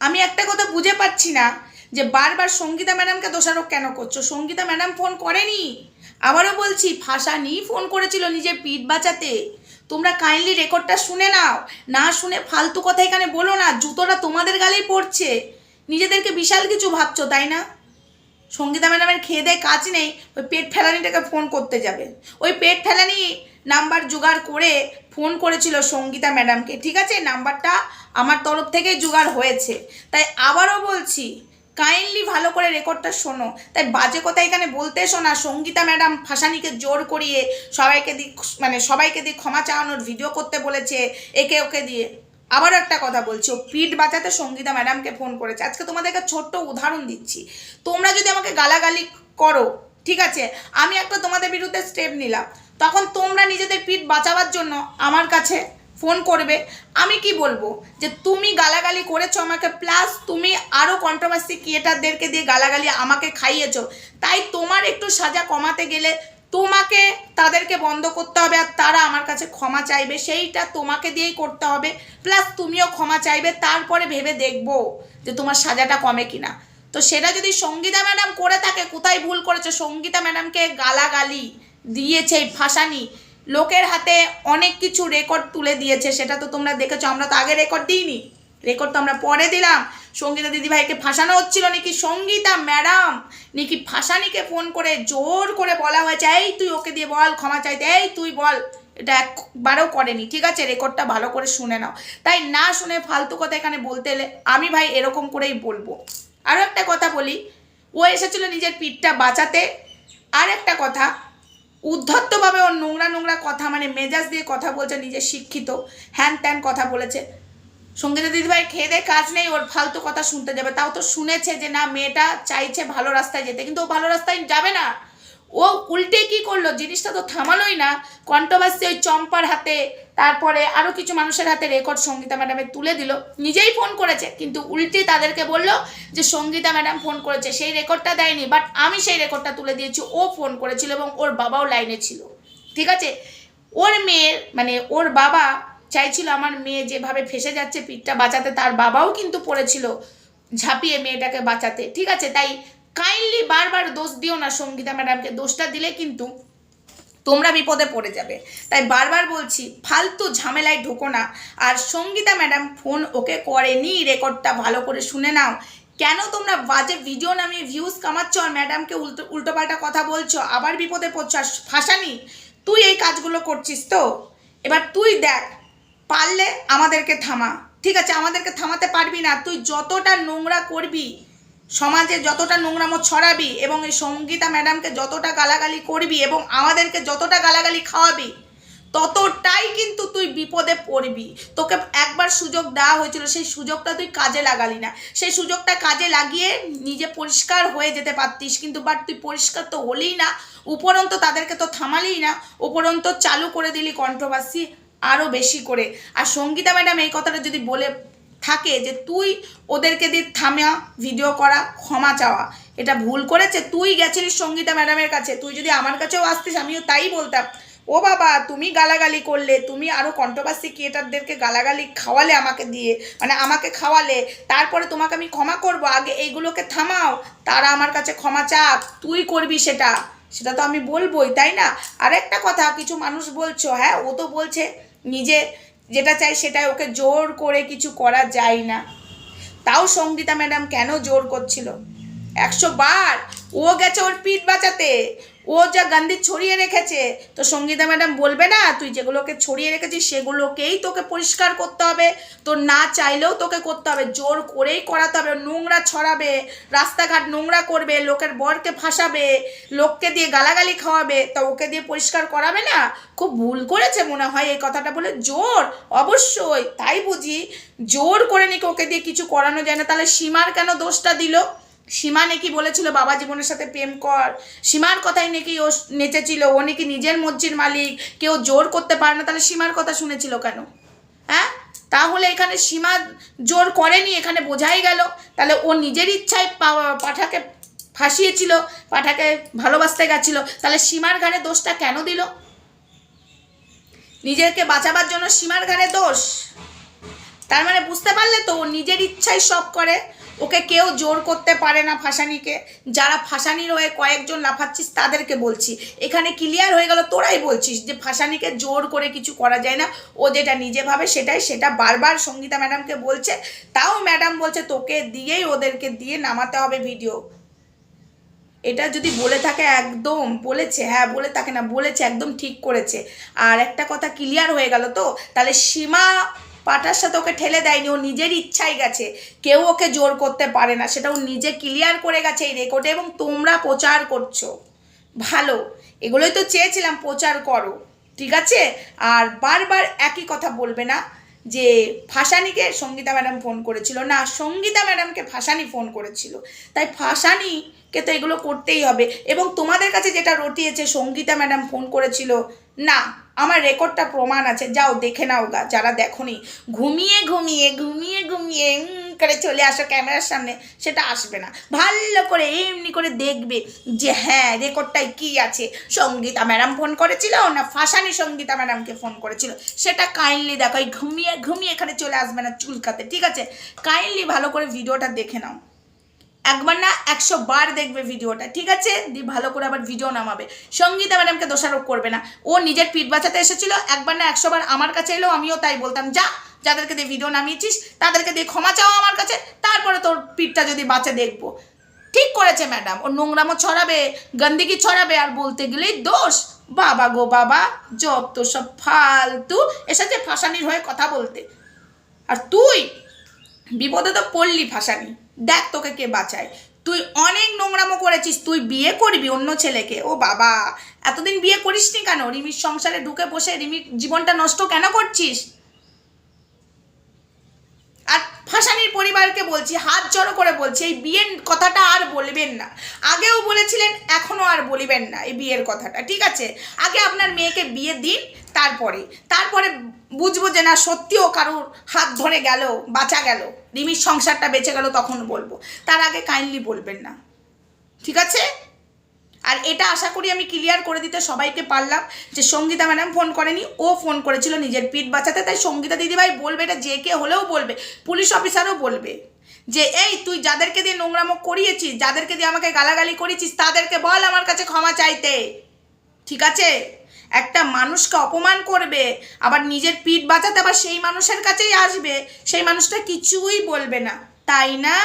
আমি একটা কথা বুঝে পাচ্ছি না যে বারবার সঙ্গীতা ম্যাডামকে দোষারোপ কেন করছ? সঙ্গীতা ম্যাডাম ফোন করেনি। আবারও বলছি ফাঁসানি ফোন করেছিল নিজের পিঠ বাঁচাতে। তোমরা কাইন্ডলি রেকর্ডটা শুনে নাও। না শুনে ফালতু কথা এখানে বলো না, জুতোটা তোমাদের গালেই পড়ছে। নিজেদেরকে বিশাল কিছু ভাবছ, তাই না? সঙ্গীতা ম্যাডামের খেয়ে দেয় কাজ নেই, ওই পেট ফেলানিটাকে ফোন করতে যাবে। ওই পেট ফেলানি নাম্বার জোগাড় করে ফোন করেছিল সঙ্গীতা ম্যাডামকে, ঠিক আছে? নাম্বারটা আমার তরফ থেকেই জোগাড় হয়েছে। তাই আবারও বলছি, কাইন্ডলি ভালো করে রেকর্ডটা শোনো। তাই বাজে কথা এখানে বলতে এসো না। সঙ্গীতা ম্যাডাম ফাঁসানিকে জোর করিয়ে সবাইকে দিয়ে মানে সবাইকে দিয়ে ক্ষমা চাওয়ানোর ভিডিও করতে বলেছে একে ওকে দিয়ে। আবারও একটা কথা বলছি, ও পিঠ বাঁচাতে সঙ্গীতা ম্যাডামকে ফোন করেছে। আজকে তোমাদেরকে ছোট্ট উদাহরণ দিচ্ছি। তোমরা যদি আমাকে গালাগালি করো, ঠিক আছে? আমি একটা তোমাদের বিরুদ্ধে স্টেপ নিলাম। তখন তোমরা নিজেদের পিঠ বাঁচাবার জন্য আমার কাছে ফোন করবে। আমি কি বলব? যে তুমি গালাগালি করেছ আমাকে, প্লাস তুমি আরও কন্ট্রোভার্সি ক্রিয়েটারদেরকে দিয়ে গালাগালি আমাকে খাইয়েছো। তাই তোমার একটু সাজা কমাতে গেলে তোমাকে তাদেরকে বন্ধ করতে হবে আর তারা আমার কাছে ক্ষমা চাইবে। সেইটা তোমাকে দিয়েই করতে হবে। প্লাস তুমিও ক্ষমা চাইবে, তারপরে ভেবে দেখব যে তোমার সাজাটা কমে কিনা। তো সেটা যদি সঙ্গীতা ম্যাডাম করে থাকে, কোথায় ভুল করেছে? সঙ্গীতা ম্যাডামকে গালাগালি। দিয়েছে ফাঁসানি লোকের হাতে অনেক কিছু রেকর্ড তুলে দিয়েছে, সেটা তো তোমরা দেখেছ, আমরা তো আগে রেকর্ড দিইনি। রেকর্ড তো আমরা পরে দিলাম। সঙ্গীতা দিদিভাইকে ফাঁসানো হচ্ছিল নাকি? সঙ্গীতা ম্যাডাম নাকি ফাঁসানিকে ফোন করে জোর করে বলা হয়েছে, এই তুই ওকে দিয়ে বল, ক্ষমা চাইতে, এই তুই বল। এটা একবারও করেনি। ঠিক আছে রেকর্ডটা ভালো করে শুনে নাও। তাই না শুনে ফালতু কথা এখানে বলতে এলে আমি ভাই এরকম করেই বলব। আরও একটা কথা বলি। ও এসেছিল নিজের পিঠটা বাঁচাতে। আর একটা কথা উদ্ধত্তভাবে ওর নোংরা নোংরা কথা মানে মেজাজ দিয়ে কথা বলছে, নিজে শিক্ষিত, হ্যান ত্যান কথা বলেছে। সঙ্গীতা দিদিভাই, খেয়ে দেয় কাজ নেই, ওর ফালতু কথা শুনতে যাবে। তাও তো শুনেছে যে, না, মেয়েটা চাইছে ভালো রাস্তায় যেতে। কিন্তু ও ভালো রাস্তায় যাবে না। ও উল্টে কি করল? জিনিসটা তো থামালোই না। কন্ট্রোভার্সি ওই চম্পার হাতে, তারপরে আরও কিছু মানুষের হাতে রেকর্ড সঙ্গীতা ম্যাডামের তুলে দিল। নিজেই ফোন করেছে, কিন্তু উল্টে তাদেরকে বলল যে, সঙ্গীতা ম্যাডাম ফোন করেছে। সেই রেকর্ডটা দেয়নি বাট আমি সেই রেকর্ডটা তুলে দিয়েছি, ও ফোন করেছিল এবং ওর বাবাও লাইনে ছিল। ঠিক আছে? ওর মেয়ের মানে ওর বাবা চাইছিল আমার মেয়ে যেভাবে ফেসে যাচ্ছে, পিঠটা বাঁচাতে, তার বাবাও কিন্তু পড়েছিল ঝাঁপিয়ে মেয়েটাকে বাঁচাতে। ঠিক আছে? তাই কাইন্ডলি বারবার দোষ দিও না সঙ্গীতা ম্যাডামকে। দোষটা দিলে কিন্তু তোমরা বিপদে পড়ে যাবে। তাই বারবার বলছি, ফালতু ঝামেলায় ঢোকো না। আর সঙ্গীতা ম্যাডাম ফোন ওকে করেনি, রেকর্ডটা ভালো করে শুনে নাও। কেন তোমরা বাজে ভিডিও নামিয়ে ভিউজ কামাচ্ছ আর ম্যাডামকে উল্টো উল্টোপাল্টা কথা বলছো? আবার বিপদে পড়ছো আর ফাঁসানি? তুই এই কাজগুলো করছিস তো? এবার তুই দেখ, পারলে আমাদেরকে থামা। ঠিক আছে, আমাদেরকে থামাতে পারবি না। তুই যতটা নোংরা করবি সমাজে যতটা নোংরামো ছড়াবি এবং এই সঙ্গীতা ম্যাডামকে যতটা গালাগালি করবি এবং আমাদেরকে যতটা গালাগালি খাওয়াবি, ততটাই কিন্তু তুই বিপদে পড়বি। তোকে একবার সুযোগ দেওয়া হয়েছিল, সেই সুযোগটা তুই কাজে লাগালি না। সেই সুযোগটা কাজে লাগিয়ে নিজে পরিষ্কার হয়ে যেতে পারতিস, কিন্তু বাট তুই পরিষ্কার তো হলেই না। উপরন্ত তাদেরকে তো থামালি না, উপরন্ত চালু করে দিলি কন্ট্রোভার্সি আরও বেশি করে। আর সঙ্গীতা ম্যাডাম এই কথাটা যদি বলে থাকে যে তুই ওদেরকে দিয়ে থামা ভিডিও করা, ক্ষমা চাওয়া। এটা ভুল করেছে, তুই গেছিলিস সঙ্গীতা ম্যাডামের কাছে। তুই যদি আমার কাছেও আসতিস, আমিও তাই বলতাম। ও বাবা, তুমি গালাগালি করলে, তুমি আরও কন্ট্রোভার্সি ক্রিয়েটারদেরকে গালাগালি খাওয়ালে আমাকে দিয়ে মানে আমাকে খাওয়ালে, তারপরে তোমাকে আমি ক্ষমা করব, আগে এইগুলোকে থামাও, তারা আমার কাছে ক্ষমা চাক, তুই করবি সেটা। সেটা তো আমি বলবোই, তাই না? আরেকটা কথা, কিছু মানুষ বলছো হ্যাঁ ও তো বলছে, নিজে যেটা চাই সেটাই, ওকে জোর করে কিছু করা যায় না। তাও সঙ্গীতা ম্যাডাম কেন জোর করছিল? একশো বার, ও গেছে ওর পিঠ বাঁচাতে। ও যা গান্ধী ছড়িয়ে রেখেছে, তো সঙ্গীতা ম্যাডাম বলবে না, তুই যেগুলোকে ছড়িয়ে রেখেছিস সেগুলোকেই তোকে পরিষ্কার করতে হবে, তোর না চাইলেও তোকে করতে হবে, জোর করেই করাতে হবে নোংরা ছড়াবে, রাস্তাঘাট নোংরা করবে, লোকের বরকে ফাঁসাবে, লোককে দিয়ে গালাগালি খাওয়াবে, তা ওকে দিয়ে পরিষ্কার করাবে না? খুব ভুল করেছে মনে হয় এই কথাটা বলে, জোর, অবশ্যই, তাই বুঝি, জোর করে নাকি ওকে দিয়ে কিছু করানো যায় না, তাহলে সীমার কেন দোষটা দিল? সীমা নাকি বলেছিল, বাবা জীবনের সাথে প্রেম কর। সীমার কথাই নাকি ও নেচেছিল, ও নাকি নিজের মর্জির মালিক, কেউ জোর করতে পারে না, তাহলে সীমার কথা শুনেছিল কেন? হ্যাঁ? তাহলে এখানে সীমা জোর করেনি, এখানে বোঝাই গেল। তাহলে ও নিজের ইচ্ছায় পাঠাকে ফাঁসিয়েছিল, পাঠাকে ভালোবাসতে গেছিল। তাহলে সীমার ঘাড়ে দোষটা কেন দিল? নিজেকে বাঁচাবার জন্য সীমার ঘাড়ে দোষ? তার মানে বুঝতে পারলে তো ও নিজের ইচ্ছাই সব করে। ওকে কেউ জোর করতে পারে না ফাঁসানিকে। যারা ফাঁসানির হয়ে কয়েকজন লাফাচ্ছিস, তাদেরকে বলছি। এখানে ক্লিয়ার হয়ে গেল, তোরাই বলছিস যে ফাঁসানিকে জোর করে কিছু করা যায় না। ও যেটা নিজে ভাবে সেটাই, সেটা বারবার সঙ্গীতা ম্যাডামকে বলছে। তাও ম্যাডাম বলছে, তোকে দিয়েই ওদেরকে দিয়ে নামাতে হবে ভিডিও এটা যদি বলে থাকে, একদম বলেছে হ্যাঁ বলে থাকে না, বলেছে, একদম ঠিক করেছে। আর একটা কথা ক্লিয়ার হয়ে গেল তো, তাহলে সীমা পাটার সাথে ওকে ঠেলে দেয়নি, ও নিজের ইচ্ছাই গেছে। কেউ ওকে জোর করতে পারে না, সেটা ও নিজে ক্লিয়ার করে গেছে এই রেকর্ডে এবং তোমরা প্রচার করছ। ভালো, এগুলোই তো চেয়েছিলাম, প্রচার করো, ঠিক আছে? আর বারবার একই কথা বলবে না যে ফাঁসানিকে সঙ্গীতা ম্যাডাম ফোন করেছিল। না, সঙ্গীতা ম্যাডামকে ফাঁসানি ফোন করেছিল। তাই ফাঁসানিকে তো এগুলো করতেই হবে। এবং তোমাদের কাছে যেটা রটিয়েছে, সঙ্গীতা ম্যাডাম ফোন করেছিল, না আমার রেকর্ডটা প্রমাণ আছে, যাও দেখে নাও গা, যারা দেখনি। ঘুমিয়ে ঘুমিয়ে ঘুমিয়ে ঘুমিয়ে করে চলে আসো ক্যামেরার সামনে, সেটা আসবে না। ভালো করে, এমনি করে দেখবে যে হ্যাঁ রেকর্ডটায় কি আছে। সঙ্গীতা ম্যাডাম ফোন করেছিল না ফাঁসানি সঙ্গীতা ম্যাডামকে ফোন করেছিল? সেটা কাইন্ডলি দেখো, এই ঘুমিয়ে ঘুমিয়ে এখানে চলে আসবে না চুলকাতে, ঠিক আছে? কাইন্ডলি ভালো করে ভিডিওটা দেখে নাও। একবার না একশো বার দেখবে ভিডিওটা, ঠিক আছে? দিয়ে ভালো করে আবার ভিডিও নামাবে। সঙ্গীতা ম্যাডামকে দোষারোপ করবে না। ও নিজের পিঠ বাঁচাতে এসেছিল, একবার না একশো বার আমার কাছে এলো, আমিও তাই বলতাম, যা, যাদেরকে দিয়ে ভিডিও নামিয়েছিস, তাদেরকে দিয়ে ক্ষমা চাও আমার কাছে, তারপরে তোর পিঠটা যদি বাঁচে দেখব। ঠিক করেছে ম্যাডাম ও নোংরামো ছড়াবে, গন্দিগি ছড়াবে, আর বলতে গেলেই দোষ। বাবা গো বাবা যত সব ফালতু, এসেছে ফাঁসানির হয়ে কথা বলতে। আর তুই, বিপদে তো পড়লি ফাঁসানি। দেখ তোকে কে বাঁচায়। তুই অনেক নোংরামো করেছিস, তুই বিয়ে করবি অন্য ছেলেকে। ও বাবা, এতদিন বিয়ে করিসনি কেন? রিমির সংসারে ঢুকে বসে রিমির জীবনটা নষ্ট কেন করছিস? আর ফাঁসানির পরিবারকে বলছি, হাত জড়ো করে বলছি, এই বিয়ের কথাটা আর বলবেন না। আগেও বলেছিলেন, এখনও আর বলিবেন না এই বিয়ের কথাটা, ঠিক আছে? আগে আপনার মেয়েকে বিয়ে দিন, তারপরে। তারপরে বুঝব যে না, সত্যিও কারোর হাত ধরে গেল, বাঁচা গেল রিমির সংসারটা বেঁচে গেল তখন বলব। তার আগে কাইন্ডলি বলবেন না। ঠিক আছে? আর এটা আশা করি আমি ক্লিয়ার করে দিতে সবাইকে পারলাম যে সঙ্গীতা ম্যাডাম ফোন করেনি, ও ফোন করেছিল নিজের পিঠ বাঁচাতে, তাই সঙ্গীতা দিদিভাই বলবে এটা যে কে হলেও বলবে পুলিশ অফিসারও বলবে যে, এই তুই যাদেরকে দিয়ে নোংরামো করিয়েছিস, যাদেরকে দিয়ে আমাকে গালাগালি করিয়েছিস, তাদেরকে বল আমার কাছে ক্ষমা চাইতে। ঠিক আছে? একটা মানুষকে অপমান করবে, আবার নিজের পিঠ বাঁচাতে আবার সেই মানুষের কাছেই আসবে, সেই মানুষটা কিছুই বলবে না। তাই না?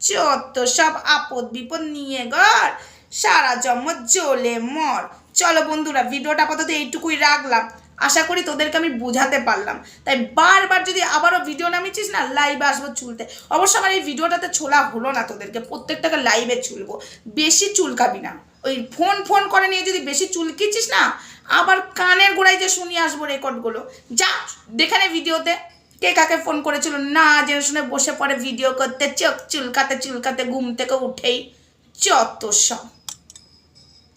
যত সব আপদ বিপদ নিয়ে গর। সারা জন্ম জ্বলে মর। চলো বন্ধুরা, ভিডিওটা আপাতত এইটুকুই রাখলাম। আশা করি তোদেরকে আমি বোঝাতে পারলাম। তাই বারবার যদি আবারও ভিডিও নামিয়েছিস না লাইভে আসব চুলতে। অবশ্য আমার এই ভিডিওটাতে ছোলা হলো না তোদেরকে, প্রত্যেকটাকে লাইভে চুলবো। বেশি চুলকাবি না। ওই ফোন ফোন করে নিয়ে যদি বেশি চুলকিছিস না, আবার কানের গোড়ায় যে শুনিয়ে আসব রেকর্ডগুলো যা, দেখে নে ভিডিওতে। কে কাকে ফোন করেছিল না জেনে শুনে বসে পড়ে ভিডিও করতে, চোখ চুলকাতে চুলকাতে, ঘুম থেকে উঠেই। যত সব।